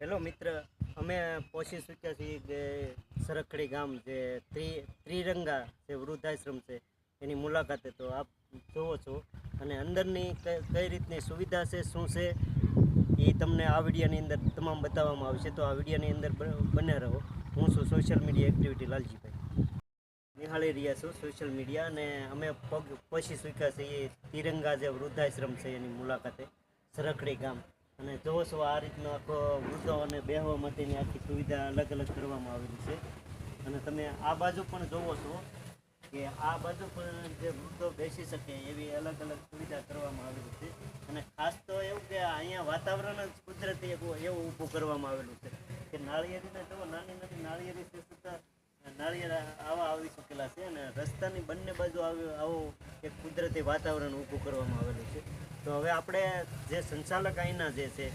Hello મિત્ર, અમે પહોંચી ચૂક્યા છીએ કે સરખડી ગામ જે ત્રિ ત્રિરંગા જે વૃદ્ધાશ્રમ છે, એની મુલાકાતે. તો આપ જોવો છો અને અંદરની કઈ રીતની સુવિધા છે, શું છે, એ તમને આ વિડીયોની અંદર તમામ બતાવવામાં આવશે. તો આ વિડીયોની અંદર બને રહો. હું છું સોશિયલ મીડિયા એક્ટિવિટી લાલજીભાઈ. નિહાળી રહ્યા છું સોશિયલ મીડિયા અને અમે પગ પછી ચૂક્યા છીએ તિરંગા જે વૃદ્ધાશ્રમ છે એની મુલાકાતે. સરખડી ગામ. અને જોવો છો આ રીતનો આખો વૃદ્ધો અને બેહવા માટેની આખી સુવિધા અલગ અલગ કરવામાં આવેલી છે. અને તમે આ બાજુ પણ જોવો છો કે આ બાજુ પણ જે વૃદ્ધો બેસી શકે એવી અલગ અલગ સુવિધા કરવામાં આવેલી છે. અને ખાસ તો એવું કે અહીંયા વાતાવરણ જ કુદરતી એવું ઊભું કરવામાં આવેલું છે કે નાળિયેરીને જુઓ નાની નાની નાળિયેરી છે નાળિયેર આવા આવી ચૂકેલા છે અને રસ્તાની બંને બાજુ આવ્યો આવું એક કુદરતી વાતાવરણ ઊભું કરવામાં આવેલું છે. તો હવે આપણે જે સંચાલક અહીંના જે છે,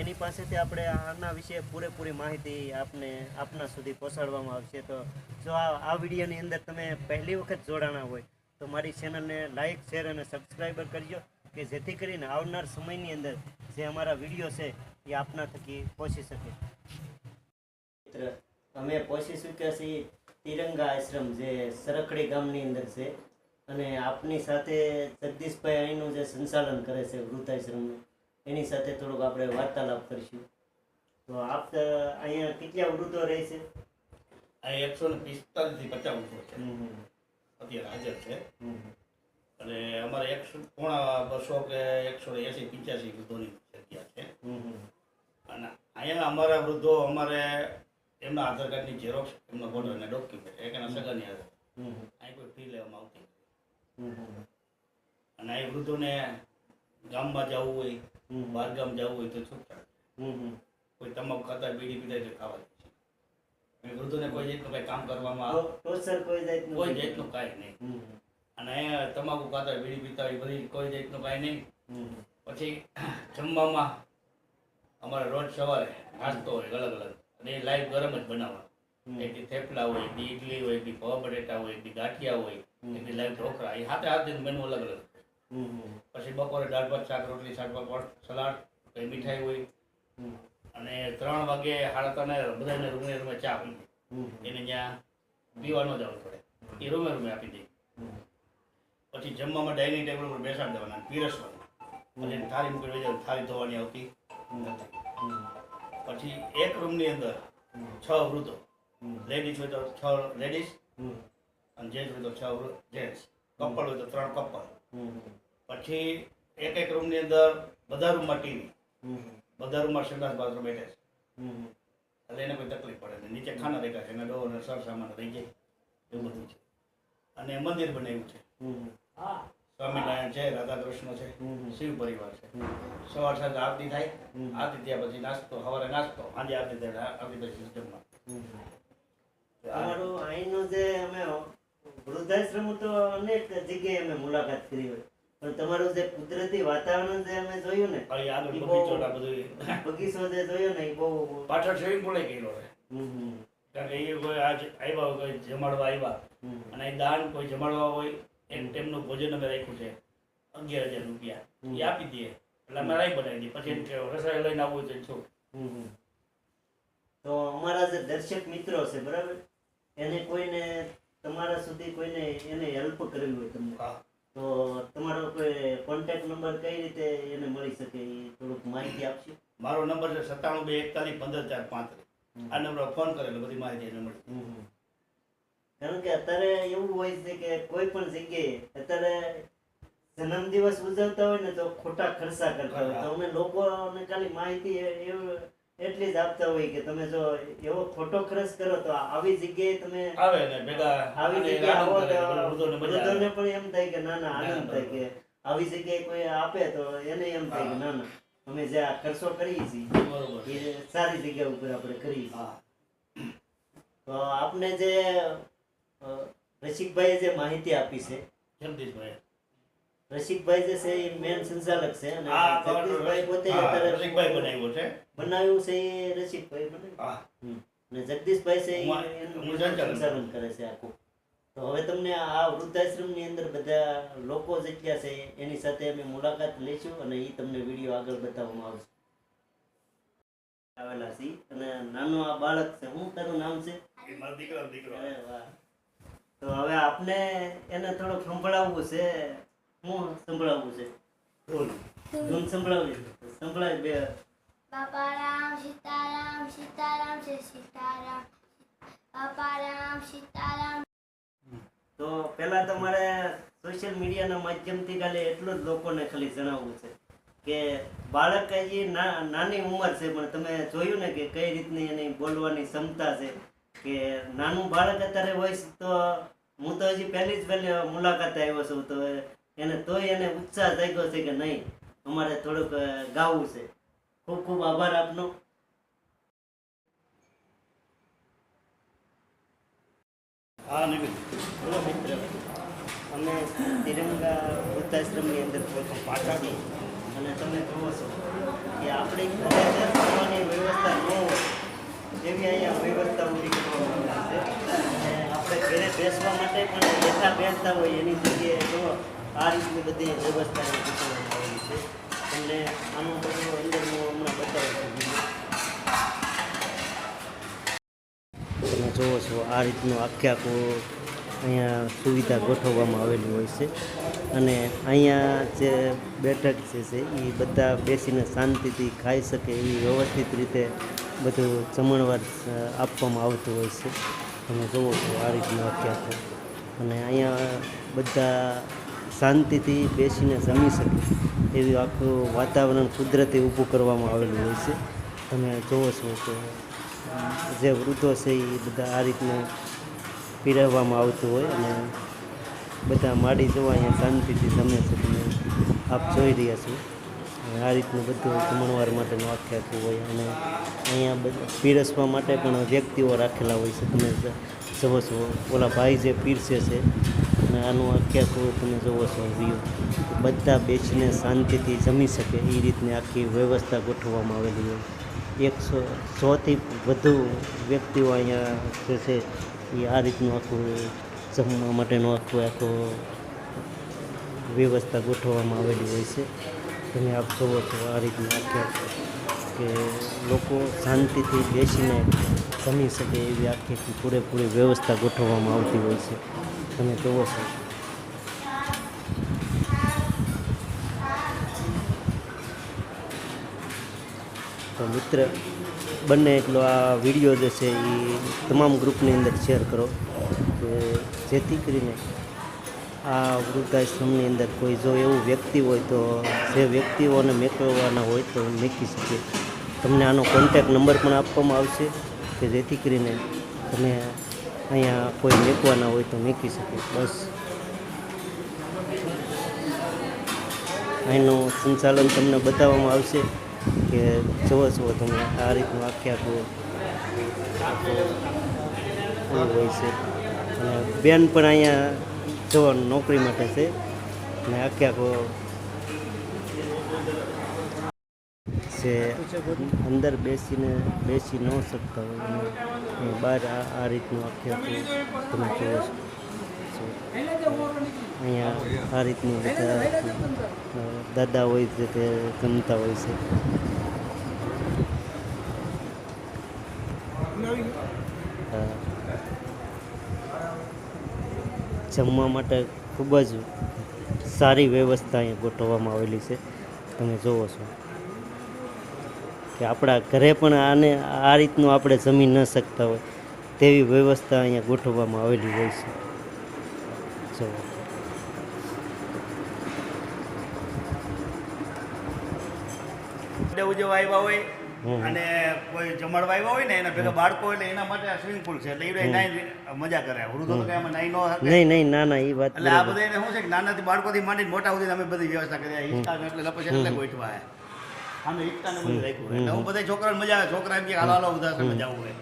એની પાસેથી આપણે આના વિશે પૂરેપૂરી માહિતી આપને આપના સુધી પહોંચાડવામાં આવશે. તો જો આ આ વિડીયોની અંદર તમે પહેલી વખત જોડાણા હોય, તો મારી ચેનલને લાઇક શેર અને સબસ્ક્રાઈબર કરજો, કે જેથી કરીને આવનાર સમયની અંદર જે અમારા વીડિયો છે, એ આપના થકી પહોંચી શકે. મિત્ર, અમે પહોંચી ચૂક્યા છીએ તિરંગા આશ્રમ, જે સરખડી ગામની અંદર છે. અને આપની સાથે જગદીશભાઈ અહીંનું જે સંચાલન કરે છે વૃદ્ધાશ્રમનું એની સાથે થોડુંક આપણે વાર્તાલાપ કરીશું. તો આપ અહીંયા કેટલા વૃદ્ધો રહે છે? એકસો ને પિસ્તાલીસ પચાસ વૃદ્ધો છે. અત્યારે હાજર છે. અને અમારે એકસો પોણા બસો કે એકસો એસી પંચ્યાસી વૃદ્ધોની જગ્યા છે. અને અહીંયા અમારા વૃદ્ધો અમારે એમના આધાર કાર્ડની ઝેરોક્ષ એમનો ફોટો અને ડોક્યુમેન્ટ એક એના સગાની આધાર. અહીં કોઈ ફી લેવામાં આવતી અને અહીં વૃદ્ધોને ગામમાં જવું હોય બહાર ગામ જવું હોય તો હમ કોઈ તમાકુ ખાતા બીડી પીતા તો ખાવા દે વૃદ્ધોને કોઈ જાતનું કઈ કામ કરવામાં આવે કોઈ જાતનું કોઈ જાતનું કાંઈ નહીં. અને તમાકુ ખાતા બીડી પીતા હોય બધી કોઈ જાતનું કાંઈ નહીં. પછી જમવામાં અમારે રોજ સવારે નાસ્તો હોય અલગ અલગ. અને એ લાઈવ ગરમ જ બનાવવા એક થેપલા હોય એક ઇડલી હોય એક પવા બટેટા હોય એક ગાંઠિયા હોય હમ. લાઈન લાઈવ ઢોકળા એ હાથે હાથ મેનુ અલગ અલગ. પછી બપોરે દાળ ભાત શાક રોટલી શાક પાપડ સલાડ કઈ મીઠાઈ હોય. અને ત્રણ વાગે સાડા ત્રણે બધાને રૂમે રૂમે ચા આપી એને ત્યાં પીવાનો જ જવું પડે એ રૂમે રૂમે આપી દે. પછી જમવામાં ડાઇનિંગ ટેબલ ઉપર બેસાડી દેવાના પીરસવાના. અને થાળી મૂકી વહી થાળી ધોવાની આવતી નથી. પછી એક રૂમની અંદર છ વૃદ્ધો. લેડીઝ હોય તો છ લેડીઝ હમ. અને જેન્ટ્સ હોય તો છ જેન્ટ્સ. કપલ હોય તો ત્રણ કપલ. હમ પછી એક એક રૂમની અંદર બધા રૂમમાં ટીવી. હમ બધા રૂમમાં સંડાસ બાથરૂમ બેઠે છે. હમ એટલે એને કોઈ તકલીફ પડે નહીં. નીચે ખાના રેખા છે. ડો અને સર સામાન રહી જાય. એવું બધું છે. અને મંદિર બનાવ્યું છે. હમ સ્વામિનારાયણ છે રાધા કૃષ્ણ છે હમ શિવ પરિવાર છે. સવાર સાંજે આરતી થાય. હમ. આરતી થયા પછી નાસ્તો સવારે નાસ્તો. સાંજે આરતી થાય આરતી પછી જમવા. અમારું અહીંનું જે અમે વૃદ્ધાશ્રમ તો અનેક જગ્યાએ અમે મુલાકાત કરી હોય. પણ તમારું જે કુદરતી વાતાવરણ જે અમે જોયું ને બગીચો જે જોયો ને એ બહુ પાછળ સ્વિમિંગ પુલે ગયેલો કારણ કે એ કોઈ આજ આવ્યા હોય જમાડવા આવ્યા. અને એ દાન કોઈ જમાડવા હોય એમ તેમનું ભોજન અમે રાખ્યું છે. અગિયાર હજાર રૂપિયા. એ આપી દઈએ એટલે અમે રાઈ બનાવી દઈએ. પછી રસોઈ લઈને આવવું છે. છું. તો અમારા જે દર્શક મિત્રો છે બરાબર? એને કોઈને તમારા સુધી કોઈને એને હેલ્પ કરવી હોય તમને? તો તમારો કોઈ કોન્ટેક્ટ નંબર કઈ રીતે એને મળી શકે? એ થોડુંક માહિતી આપશો? મારો નંબર છે સત્તાણું બે એકતાલીસ પંદર ચાર પાંત્રીસ આ નંબર ફોન કરેલો બધી માહિતી એને મળી. કારણ કે અત્યારે એવું હોય છે કે કોઈ પણ જગ્યાએ અત્યારે જન્મદિવસ ઉજવતા હોય ને તો ખોટા ખર્ચા કરતા હોય. તો અમે લોકોને ખાલી માહિતી એવું એટલી જ આપતા હોય કે તમે જો એવો ખોટો ખર્ચ કરો તો આવી જગ્યાએ તમે આવે ને ભેગા આવી જગ્યાએ આવો તો વૃદ્ધોને. પણ એમ થાય કે ના ના આનંદ થાય કે આવી જગ્યાએ કોઈ આપે તો એને એમ થાય કે. ના ના અમે જે આ ખર્ચો કરીએ છીએ બરોબર. એ સારી જગ્યા ઉપર આપણે કરીએ છીએ. તો આપને જે રસિકભાઈએ જે માહિતી આપી છે જગદીશભાઈ. રસિકભાઈ જે છે એ મેન સંચાલક છે અને હા જગદીશભાઈ પોતે રસિકભાઈ બનાવ્યો છે. બનાવ્યું છે એ રસિકભાઈ બનાવ્યું. અને જગદીશભાઈ છે એ સંચાલન કરે છે આખું. તો હવે તમને આ વૃદ્ધાશ્રમની અંદર બધા લોકો જેટલા છે એની સાથે અમે મુલાકાત લઈશું અને એ તમને વીડિયો આગળ બતાવવામાં આવશે. આવેલા છે અને નાનો આ બાળક છે શું તારું નામ છે? દીકરો દીકરો. તો હવે આપને એને થોડુંક સંભળાવવું છે. શું સંભળાવવું છે. ધૂન. ધૂન સંભળાવી સંભળાય બે. બાપા રામ સીતારામ સીતારામ છે સીતારામ. બાપા રામ સીતારામ. તો પહેલા તમારે સોશિયલ મીડિયાના માધ્યમથી ખાલી એટલું જ લોકોને ખાલી જણાવવું છે કે બાળક હજી નાની ઉંમર છે પણ તમે જોયું ને કે કઈ રીતની એની બોલવાની ક્ષમતા છે કે નાનું બાળક અત્યારે હોય તો હું તો હજી પહેલી જ પહેલી મુલાકાતે આવ્યો છું તો એને તોય એને ઉત્સાહ જાગ્યો છે કે નહીં? અમારે થોડુંક ગાવું છે. ખૂબ ખૂબ આભાર આપનો. હા નિમિત. મિત્ર. અમે તિરંગા વૃદ્ધાશ્રમની અંદર પાછા અને તમે જુઓ છો કે આપણી જે વ્યવસ્થા ન હોય એવી અહીંયા વ્યવસ્થા ઊભી કરવામાં આવે છે. આપણે ઘરે બેસવા માટે પણ બેઠા બેસતા હોય એની જગ્યાએ જુઓ આ રીતની બધી વ્યવસ્થા તમને આનું બધું અંદરનું હમણાં બતાવું તમે જુઓ છો, આ રીતનું આખે આખું અહીંયા સુવિધા ગોઠવવામાં આવેલી હોય છે. અને અહીંયા જે બેઠક છે, એ બધા બેસીને શાંતિથી ખાઈ શકે એવી વ્યવસ્થિત રીતે બધું જમણવાર આપવામાં આવતું હોય છે. તમે જુઓ છો આ રીતનું આખે આખું અને અહીંયા બધા શાંતિથી બેસીને જમી શકે એવી આખું વાતાવરણ કુદરતી ઊભું કરવામાં આવેલું હોય છે. તમે જુઓ છો કે જે વૃદ્ધો છે એ બધા આ રીતના પીરવવામાં આવતું હોય અને બધા માડી જોવા અહીંયા શાંતિથી જમે છે તમે આપ જોઈ રહ્યા છો. આ રીતનું બધું જમણવાર માટેનું આખું હોય અને અહીંયા બધા પીરસવા માટે પણ વ્યક્તિઓ રાખેલા હોય છે. તમે જવો છો. ઓલા ભાઈ જે પીરસે છે અને આનું આખે આખું તમે જુઓ છો વ્યૂ બધા બેસીને શાંતિથી જમી શકે એ રીતની આખી વ્યવસ્થા ગોઠવવામાં આવેલી હોય. એકસો સોથી વધુ વ્યક્તિઓ અહીંયા જે છે એ આ રીતનું આખું જમવા માટેનું આખું આખું વ્યવસ્થા ગોઠવવામાં આવેલી હોય છે. તમે આપ જોવો છો આ રીતનું આખી કે લોકો શાંતિથી બેસીને જમી શકે એવી આખી પૂરેપૂરી વ્યવસ્થા ગોઠવવામાં આવતી હોય છે. તમે જોવો છો તો મિત્ર, બંને એટલો આ વીડિયો જે છે એ તમામ ગ્રુપની અંદર શેર કરો. કે જેથી કરીને આ વૃદ્ધાશ્રમની અંદર કોઈ જો એવું વ્યક્તિ હોય તો જે વ્યક્તિઓને મેકવવાના હોય તો મેકી શકીએ તમને આનો કોન્ટેક નંબર પણ આપવામાં આવશે કે જેથી કરીને તમે અહીંયા કોઈ મેકવાના હોય તો મેકી શકે, બસ. અહીંનું સંચાલન તમને બતાવવામાં આવશે કે જુઓ છો તમે આ રીતનું આખે આખું હોય છે. અને બેન પણ અહીંયા જવાનું નોકરી માટે છે. અને આખે આખો છે અંદર બેસીને બેસી ન શકતા હોય બહાર આ રીતનું આખી તમે જુઓ છો. અહીંયા આ રીતનું દાદા હોય છે તે ગમતા હોય છે. જમવા માટે ખૂબ જ સારી વ્યવસ્થા અહીંયા ગોઠવવામાં આવેલી છે. તમે જુઓ છો. કે આપણા ઘરે પણ આને આ રીતનું આપણે જમી ન શકતા હોય તેવી વ્યવસ્થા અહીંયા ગોઠવવામાં આવેલી હોય છે. ઉજવવા આવ્યા હોય અને કોઈ જમાડવા આવ્યા હોય ને એના ભેગા બાળકો એટલે એના માટે આ સ્વિમિંગ પુલ છે. એટલે એ નાઈ મજા કરે. વૃદ્ધો તો કઈ નાઈ ન નહીં નહીં ના ના એ વાત એટલે આ બધા એને શું છે કે નાનાથી બાળકોથી માંડીને મોટા સુધી અમે બધી વ્યવસ્થા કરી એટલે લપસ એટલે ગોઠવા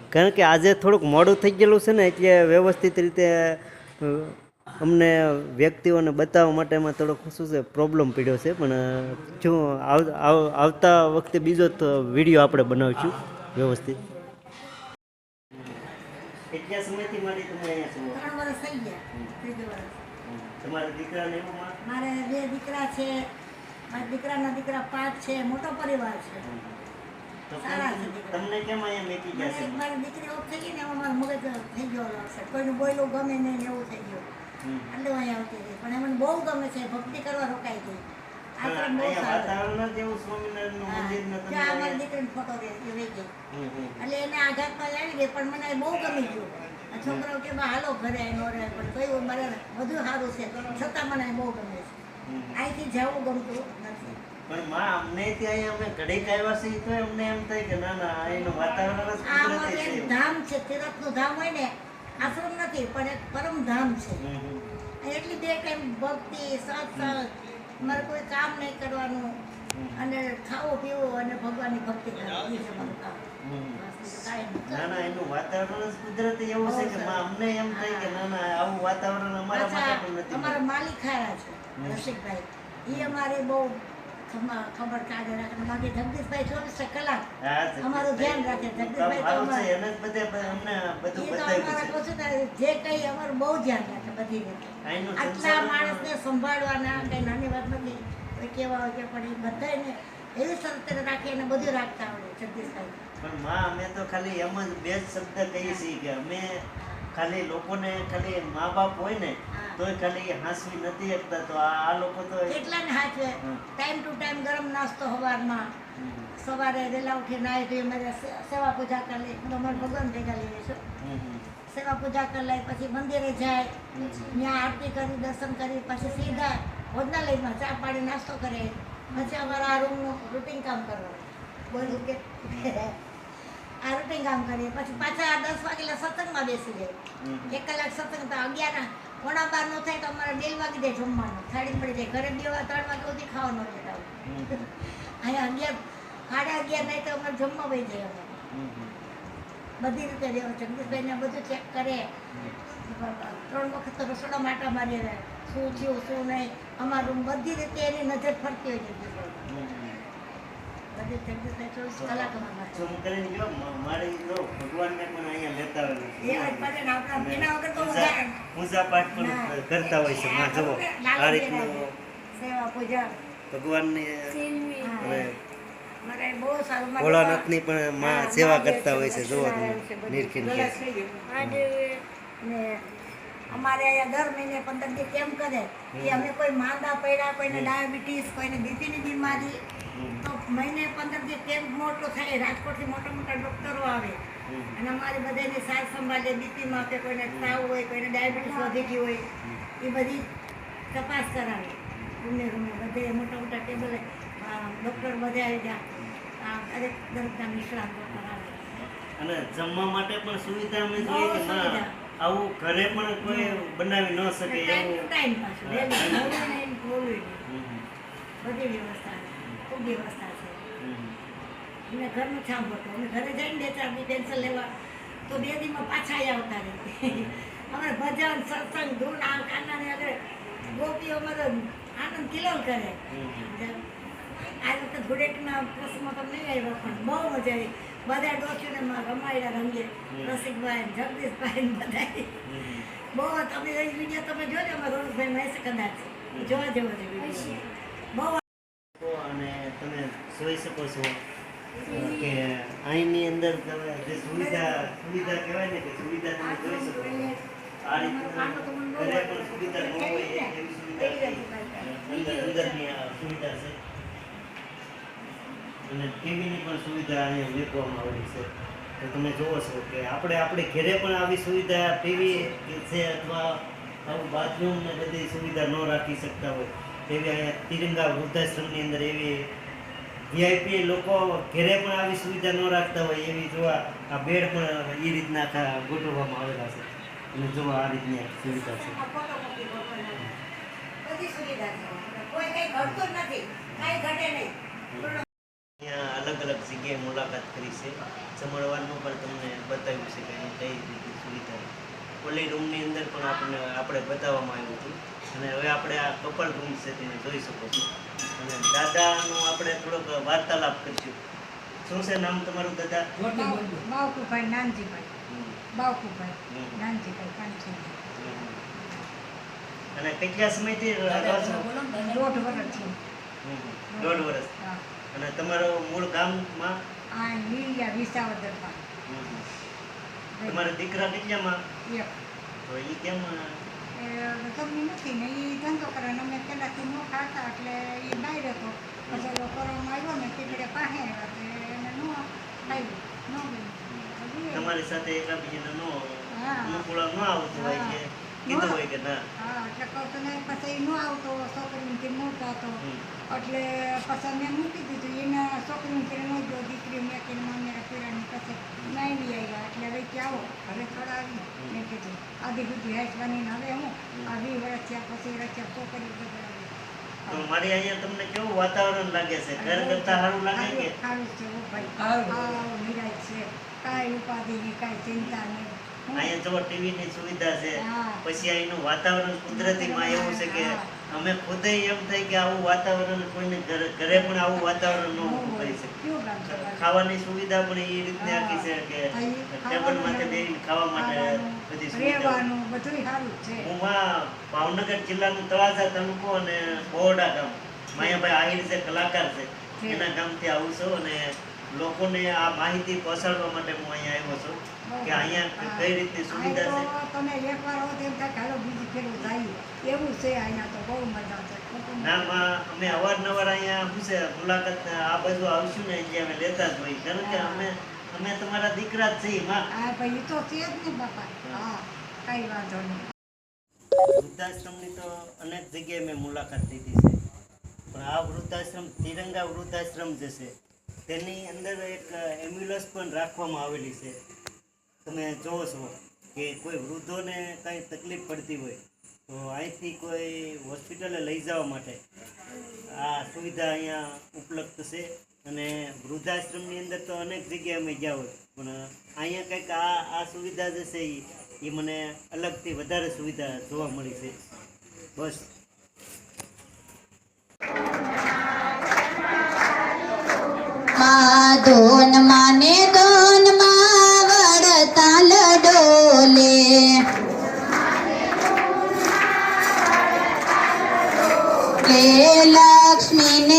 કારણ કે આજે થોડુંક મોડું થઈ ગયેલું છે ને એટલે વ્યવસ્થિત રીતે અમને વ્યક્તિઓને બતાવવા માટેમાં થોડોક શું છે પ્રોબ્લેમ પડ્યો છે. પણ જો આવ- આવ- આવતા વખતે બીજો વીડિયો આપણે બનાવીશું વ્યવસ્થિત. કેટલા સમયથી મારી તમે અહીંયા છો? ત્રણ વર્ષ થઈ ગયા તમારા દીકરાને એવું મારે બે દીકરા છે મારા દીકરાના દીકરા પાંચ છે મોટો પરિવાર છે. સારા છે દીકરા. તમને કેમ અહીંયા મેકી ગયા છે? મારી દીકરી ઓફ થઈ ગઈ ને એમાં મારું મગજ થઈ ગયો કોઈનું બોયલું ગમે નહીં ને એવું થઈ ગયું. એટલે અહીંયા આવતી હતી પણ મને બહુ ગમે છે ભક્તિ કરવા રોકાઈ ગઈ. એને છોકરાઓ કે હાલો ઘરે નો રહે પણ કયું મારે બધું સારું છે. છતાં મને બહુ ગમે છે. અહીંથી જવું ગમતું નથી. પણ માં અમને ત્યાં અમે ઘડીક આવ્યા છીએ તો અમને એમ થાય કે ના ના એનું વાતાવરણ જ આ કુદરતી છે. એક ધામ છે તીરથનું ધામ હોય ને આશ્રમ નથી પણ એક પરમ ધામ છે. એટલી બે ટાઈમ ભક્તિ સત્સંગ મારે કોઈ કામ નહીં કરવાનું. અને ખાવું પીવું અને ભગવાનની ભક્તિ કરવાની છે મારું કામ. ના ના એનું વાતાવરણ કુદરતી એવું છે કે અમને એમ થાય કે ના ના આવું વાતાવરણ અમારા માટે પણ નથી અમારા માલિક ખારા છે રસિકભાઈ. એ અમારે બહુ ખબર કાઢે રાખે. બાકી જગદીશભાઈ ચોવીસ કલાક અમારું ધ્યાન રાખે. જગદીશભાઈ એને બધે અમને બધું બતાવ્યું જે કઈ અમારું બહુ ધ્યાન રાખે બધી રીતે. આટલા માણસને સંભાળવાના કઈ નાની વાત નથી. કેવા કે પણ એ બધાને એવી સરતે રાખી અને બધું રાખતા આવડે જગદીશભાઈ પણ માં અમે તો ખાલી એમ જ બે જ શબ્દ કહીએ છીએ કે અમે ખાલી લોકોને ખાલી મા બાપ હોય ને તોય ખાલી હાંસવી નથી શકતા તો આ આ લોકો તો કેટલાને ને હમ. ટાઈમ ટુ ટાઈમ ગરમ નાસ્તો સવારમાં સવારે વહેલા ઉઠી નાહી ધોઈ સેવા પૂજા કરી લે અમારે ભગવાન ભેગા લઈએ છું. સેવા પૂજા કરી લઈ પછી મંદિરે જાય. ત્યાં આરતી કરી દર્શન કરી પછી સીધા ભોજનાલયમાં ચા પાણી નાસ્તો કરે. પછી અમારા આ રૂમનું રૂટિન કામ કરવાનું. બોલું કે આ રૂટિન કામ કરીએ પછી પાછા દસ વાગેલા સત્સંગમાં બેસી જાય. એક કલાક સત્સંગ તો અગિયાર પોણા બાર નો થાય તો અમારે ડેલ વાગી જાય જમવાનું. થાળી પડી જાય. ઘરે બે ત્રણ વાગે સુધી ખાવાનું હોય જતા અહીંયા અગિયાર સાડા અગિયાર નહીં તો અમારે જમવા વહી જાય અમે. બધી રીતે રહેવું જગદીશભાઈને બધું ચેક કરે. ત્રણ વખત તો રસોડા માટા મારી રહે શું થયું શું નહીં અમારું બધી રીતે એની નજર ફરતી હોય વાત પડે ને પણ કરતા હોય છે માં સેવા કરતા હોય છે જોવા સત્યનારાયણ છે તમે બધું. નિરખીન ગળા કે થઈ ગયું. ને અમારે અહીંયા દર મહિને પંદર દી કેમ કરે કે અમે કોઈ માંદા પડ્યા કોઈને ડાયાબિટીસ કોઈને બીપીની બીમારી. તો મહિને પંદર દી કેમ્પ મોટો થાય રાજકોટથી મોટા મોટા ડૉક્ટરો આવે. અને અમારી બધાની સાર સંભાળે બીપી કે કોઈને તાવ હોય કોઈને ડાયાબિટીસ વધી ગઈ હોય એ બધી તપાસ કરાવે. ગમે ગમે બધે મોટા મોટા ટેબલે ડૉક્ટર બધે આવી ગયા. આ દરેક દરેકના નિષ્ણાંતો કરાવે અને જમવા માટે પણ સુવિધા અમે જોઈએ. આવું ઘરે પણ કોઈ બનાવી ન શકે ટાઈમ એવું. ટાઈમ પાછું. બધી વ્યવસ્થા ખૂબ વ્યવસ્થા છે. હમ, અને ઘરનું સાંભળતો. અમે ઘરે જઈને બે ચાર દી લેવા તો બે દીમાં પાછા આવતા રહે. અમારે ભજન સત્સંગ ધૂન આ કાનાને આગળ ગોપીઓ અમારો આનંદ કિલોલ કરે. આ વખતે ધૂળેટીના પ્રસંગમાં તમને નહીં આવ્યા પણ બહુ મજા આવી. બધા ડોસીને રમાયેલા રંગે રસિકભાઈ જગદીશભાઈ બધા બહુ તમે એ વીડિયો તમે જોજો અમે રોહિતભાઈ મહેશ કદાચ. જોવા જેવો છે બહુ અને તમે જોઈ શકો છો કે અહીંની અંદર તમે જે સુવિધા સુવિધા કહેવાય ને કે સુવિધા તમે જોઈ શકો આ રીતના ઘરે પણ સુવિધા ન હોય એવી સુવિધા અંદર અંદરની સુવિધા છે. અને ટીવીની પણ સુવિધા અહીંયા મૂકવામાં આવેલી છે. તો તમે જુઓ છો કે આપણે આપણે ઘરે પણ આવી સુવિધા ટીવી છે અથવા આવું બાથરૂમ ને બધી સુવિધા ન રાખી શકતા હોય. તેવી અહીંયા તિરંગા વૃદ્ધાશ્રમની અંદર એવી વીઆઈપી લોકો ઘરે પણ આવી સુવિધા ન રાખતા હોય એવી જોવા આ બેડ પણ એ રીતના ગોઠવવામાં આવેલા છે. અને જોવા આ રીતની સુવિધા છે. અલગ અલગ જગ્યાએ મુલાકાત કરી છે. જમણવારનું પણ તમને બતાવ્યું છે કે એની કઈ રીતે સુવિધા ઓલી રૂમની અંદર પણ આપણને આપણે બતાવવામાં આવ્યું હતું. અને હવે આપણે આ કપલ રૂમ છે તમે જોઈ શકો છો. અને દાદાનો આપણે થોડોક વાર્તાલાપ કરીશું. શું છે નામ તમારું દાદા? બાવકુભાઈ નાનજીભાઈ. બાવકુભાઈ નાનજીભાઈ કાનજીભાઈ. અને કેટલા સમયથી દોઢ વર્ષ છે? દોઢ વર્ષ હા. અને તમારો મૂળ ગામમાં? આ લીલિયા વિસાવદરમાં. તમારા દીકરા કેટલામાં? એક. તો એ કેમ ગમી નથી ને એ ધંધો કરે ને અમે પહેલાંથી ન ખાતા એટલે એ બહાર હતો પછી ઓલો કોરોના આવ્યો ને તીકડે પાસે આવ્યા તો એને ન આવ્યું ન ગયું તમારી સાથે એકબીજાને નો હા. અનુકૂળ ન આવતું હોય કે. કીધું હોય કે ના. હા એટલે કહું તો ને પછી ન આવતો છોકરીથી મોટા હતો એટલે પછી મેં મૂકી દીધું. એને છોકરીને ઘરે ન ગયો. દીકરી મેં કે મામેરા પીરાની પછી નાઈ આવ્યા. એટલે હવે કે આવો? ઘરે થોડા આવી. મેં કીધું આધી બનીને હવે હું આ વર્ષ થયા પછી રચ્યા છોકરી બધા મારી અહીંયા તમને કેવું વાતાવરણ લાગે છે? ઘર કરતા સારું લાગે કે? છે ભાઈ. હા આવ છે. કાંઈ ઉપાધિ ની કાંઈ ચિંતા નહીં. અહીંયા જો ટીવી ની સુવિધા છે. પછી અહીંનું વાતાવરણ કુદરતી માં એવું છે કે અમે ખુદે એમ થઈ કે આવું વાતાવરણ કોઈને ઘરે પણ આવું વાતાવરણ ન ગામ તમારું? ખાવાની સુવિધા પણ એ રીતની આપી છે કે ટેબલ માથે બેસીને ખાવા માટે બધી સુવિધા છે. હું ભાવનગર જિલ્લાનું તળાજા તાલુકો અને બોરડા ગામ. માયાભાઈ આહિર છે કલાકાર છે. છે. એના ગામથી આવું છું અને લોકોને આ માહિતી પહોંચાડવા માટે હું અહીંયા આવ્યો છું. કે અહીંયા કઈ રીતની સુવિધા છે? તમે એકવાર આવો તેમ થાય હાલો બીજી ફેરો જાય એવું છે અહીંયા તો બહુ મજા છે. નામાં અમે અવારનવાર અહીંયા શું મુલાકાત આ બાજુ આવશું ને અહીંયા અમે લેતા જ હોય. કારણ કે અમે અમે તમારા દીકરા જ છીએ માં. હા ભાઈ તો છે જ ને બાપા. હા. કઈ વાંધો નહીં. વૃદ્ધાશ્રમની તો અનેક જગ્યાએ મેં મુલાકાત લીધી છે. પણ આ વૃદ્ધાશ્રમ તિરંગા વૃદ્ધાશ્રમ જે છે તેની અંદર એક એમ્બ્યુલન્સ પણ રાખવામાં આવેલી છે. તમે જોવો છો કે કોઈ વૃદ્ધોને કાંઈ તકલીફ પડતી હોય, તો અહીંથી કોઈ હોસ્પિટલે લઈ જવા માટે આ સુવિધા અહીંયા ઉપલબ્ધ છે. અને વૃદ્ધાશ્રમની અંદર તો અનેક જગ્યાએ અમે ગયા હોય, પણ અહીંયા કંઈક આ આ સુવિધા જે છે એ મને અલગથી વધારે સુવિધા જોવા મળી છે. બસ. માને ધોન Nene.